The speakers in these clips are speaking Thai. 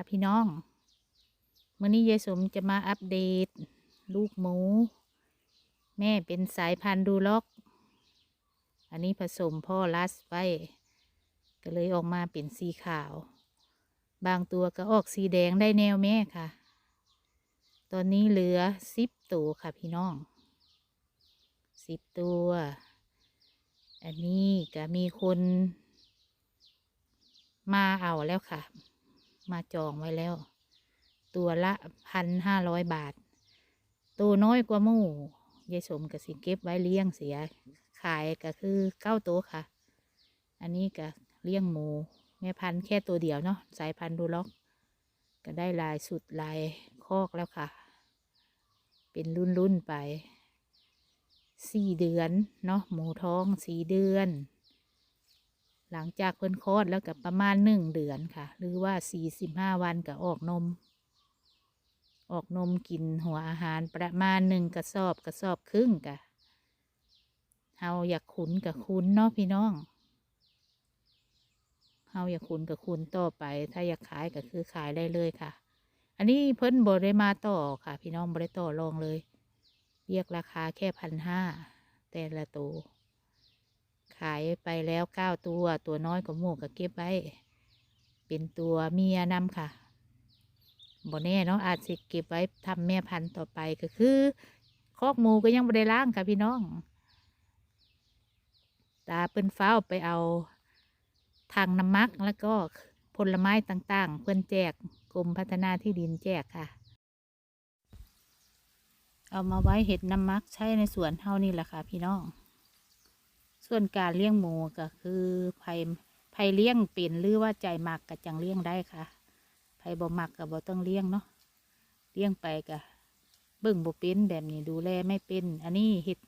ค่ะพี่น้องมื่อนี้ยายสมจะมาอัปเดต ลูกหมู แม่เป็นสายพันธุ์ดูล็อก อันนี้ผสมพ่อลัสไว้ ก็เลยออกมาเป็นสีขาว บางตัวก็ออกสีแดงได้แนวแม่ค่ะ ตอนนี้เหลือสิบตัวค่ะพี่น้องสิบตัว อันนี้ก็มีคนมาเอาแล้วค่ะ มาจองไว้แล้ว ตัวละพันห้าร้อยบาท ตัวน้อยกว่าหมู่ยายสมก็สิเก็บไว้เลี้ยงเสีย ขายก็คือเก้าตัวค่ะ อันนี้ก็เลี้ยงหมู แม่พันธุ์แค่ตัวเดียวเนาะสายพันธุ์ดูล็อก ก็ได้ลายสุดลายคอกแล้วค่ะ เป็นรุ่นรุ่นๆไปสี่เดือนเนาะหมูท้องสี่เดือน หลังจากเพิ่นคลอดแล้วกับประมาณหนึ่งเดือนค่ะ หรือว่าสี่สิบห้าวันก็ออกนม ออกนมกินหัวอาหารประมาณหนึ่งกระสอบกระสอบครึ่งกะเฮาอยากขุนกับขุนเนาะพี่น้องเฮาอยากขุนกับขุนต่อไป ถ้าอยากขายก็คือขายได้เลยค่ะ อันนี้เพิ่นบได้มาต่อค่ะ พี่น้องบได้ต่อรองเลย เรียกราคาแค่พันห้าแต่ละตัว ขายไปแล้วเก้าตัว ตัวน้อยกว่าหมูก็เก็บไว้ เป็นตัวเมียนำค่ะบ่แน่เนาะอาจจะเก็บไว้ทำแม่พันธุ์ต่อไปก็คือคอกหมูก็ยังบ่ได้ล้างค่ะพี่น้อง ตาเปิ้นฟ้าไปเอาทางน้ำมักแล้วก็ผลไม้ต่างๆ เพิ่นแจกกรมพัฒนาที่ดินแจกค่ะ เอามาไว้เห็ดน้ำมักใช้ในสวนเท่านี่แหละค่ะพี่น้อง ส่วนการเลี้ยงหมูก็คือไผ่ไผ่เลี้ยงเป็นหรือว่าใจมักก็จังเลี้ยงได้ค่ะไผ่บ่มักก็บ่ต้องเลี้ยงเนาะเลี้ยงไปก็เบิ่งบ่เป็นแบบนี้ดูแลไม่เป็น อันนี้เห็ด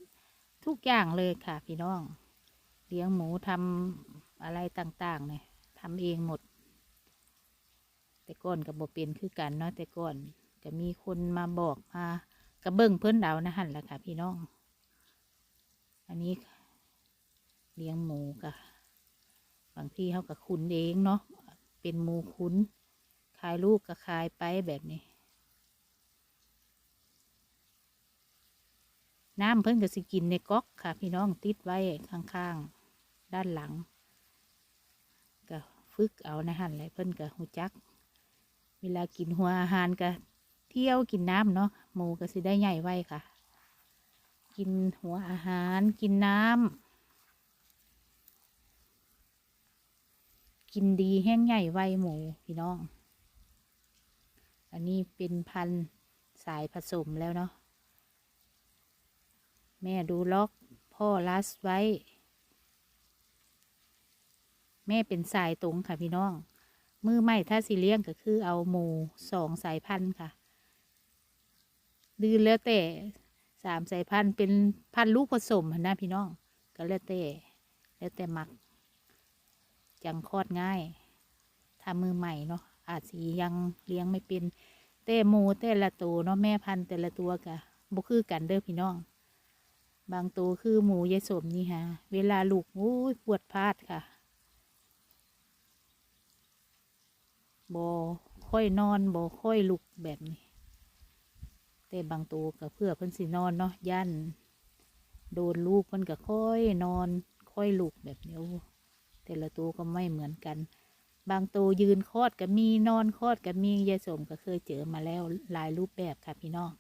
ทุกอย่างเลยค่ะ พี่น้อง เลี้ยงหมูทำอะไรต่างๆเนี่ยทำเองหมด แต่ก่อนกับบ่เป็นคือกันเนาะแต่ก่อนก็มีคนมาบอกมากระเบิ่งเพิ่อนเอานะหันแหละค่ะ พี่น้อง อันนี้ เลี้ยงหมูกะบางที่เขากับคุณเองเนาะเป็นหมูคุ้นขายลูกก็ขายไปแบบนี้ น้ำเพิ่นก็สิกินในก๊อกค่ะ พี่น้องติดไว้ข้างๆ ด้านหลังก็ฝึกเอานะฮันเลยเพิ่นก็หูจัก เวลากินหัวอาหารก็เที่ยวกินน้ำเนาะหมูก็สิได้ใหญ่ไว้ค่ะ กินหัวอาหารกินน้ำ กินดีแห้งใหญ่ไวหมูพี่น้อง อันนี้เป็นพันธุ์สายผสมแล้วเนาะ แม่ดูล็อก พ่อลัสไว้ แม่เป็นสายตรงค่ะพี่น้อง มือใหม่ถ้าสิเลี้ยงก็คือเอาหมูสองสายพันธุ์ค่ะ ดืนแล้วแต่สามสายพันธุ์เป็นพันธุ์ลูกผสมนนะพี่น้อง ก็แล้วแต่แล้วแต่หมัก จังคลอดง่าย ถ้ามือใหม่เนาะอาจสิยังเลี้ยงไม่เป็นแต่หมูแต่ละตัวเนาะแม่พันธุ์แต่ละตัวกะบ่คือกันเด้อพี่น้อง บางตัวคือหมูยายสมนี่ฮะเวลาลูกโอ้ยปวดพลาดค่ะบ่ค่อยนอนบ่ค่อยลุกแบบนี้ แต่บางตัวก็เพื่อเพิ่นสินอนเนาะย่านโดนลูกเพิ่นก็ค่อยนอน ค่อยลุกแบบนี้ แต่ละตัวก็ไม่เหมือนกัน บางตัวยืนคลอดก็มีนอนคลอดก็มียายสมก็เคยเจอมาแล้วหลายรูปแบบค่ะพี่น้อง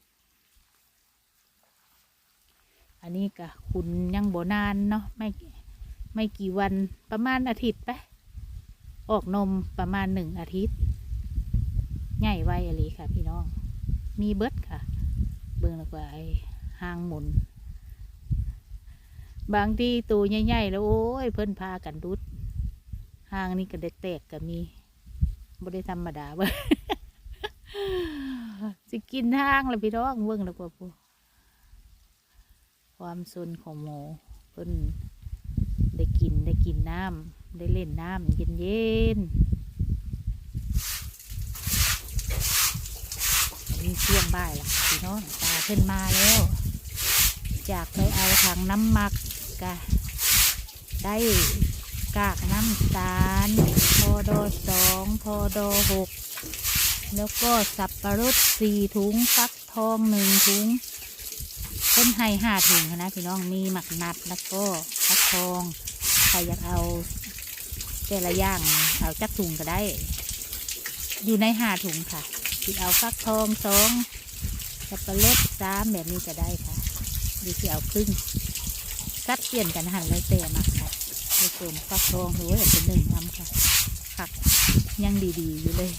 อันนี้ก็คุณยังโบนานเนาะไม่ไม่กี่วันประมาณอาทิตย์ไปออกนมประมาณหนึ่งอาทิตย์ใหญ่ไวอะไรค่ะ พี่น้อง มีเบิดค่ะ เบิ่งแล้วก็ไอ้หางหมุน บางทีตัวใหญ่ๆแล้วโอ้ยเพิ่นพากันดุด ห้างนี่ก็ได้แตกก็มีบ่ได้ธรรมดาเว้ยสิกินห้างแล้วพี่น้องเบิ่งแล้วกว่าปูความสนของหมูเพิ่นได้กินได้กินน้ำได้เล่นน้ำเย็นๆอันนี่เที่ยงบ่ายละพี่น้องตาเพิ่นมาแล้ว จากไปเอาถังน้ำหมักกะได้ กากน้ำตาลพอดอสองพอดอหกแล้วก็สับปะรดสี่ถุงฟักทองหนึ่งถุงเพิ่นให้ห้าถุงนะพี่น้องมีหมักนัดแล้วก็ฟักทองใครอยากเอาแต่ละอย่างเอาจักถุงก็ได้ อยู่ในห้าถุงค่ะที่เอาฟักทองสองสับปะรดสามแบบนี้ก็ได้ค่ะหรือที่เอาครึ่งกัดเปลี่ยนกันหันเลยแต่มาค่ะ ไปเติมฟักทองหรือว่าเป็นหนึ่งทำค่ะผักยังดีๆอยู่เลย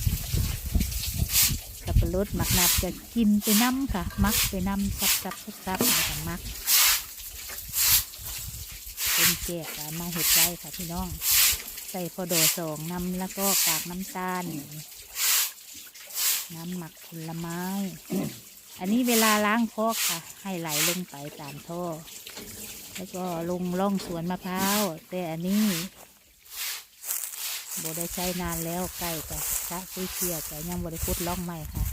สับรดหมักนัดจะกินไปน้ำค่ะ มักไปน้ำซับซับซับซับกับมักเป็นแกอะมาเห็ดได้ค่ะพี่น้อง ใส่พอโดสองน้ำแล้วก็กากน้ำตาล น้ำหมักผลไม้ อันนี้เวลาล้างคอกค่ะ ให้ไหลลงไปตามท่อ แล้วก็ลงล่องสวนมะพร้าวแต่อันนี้โบได้ใช้นานแล้วใกล้จะสะคุยเชียแต่ยังบริคุดล่องใหม่ค่ะ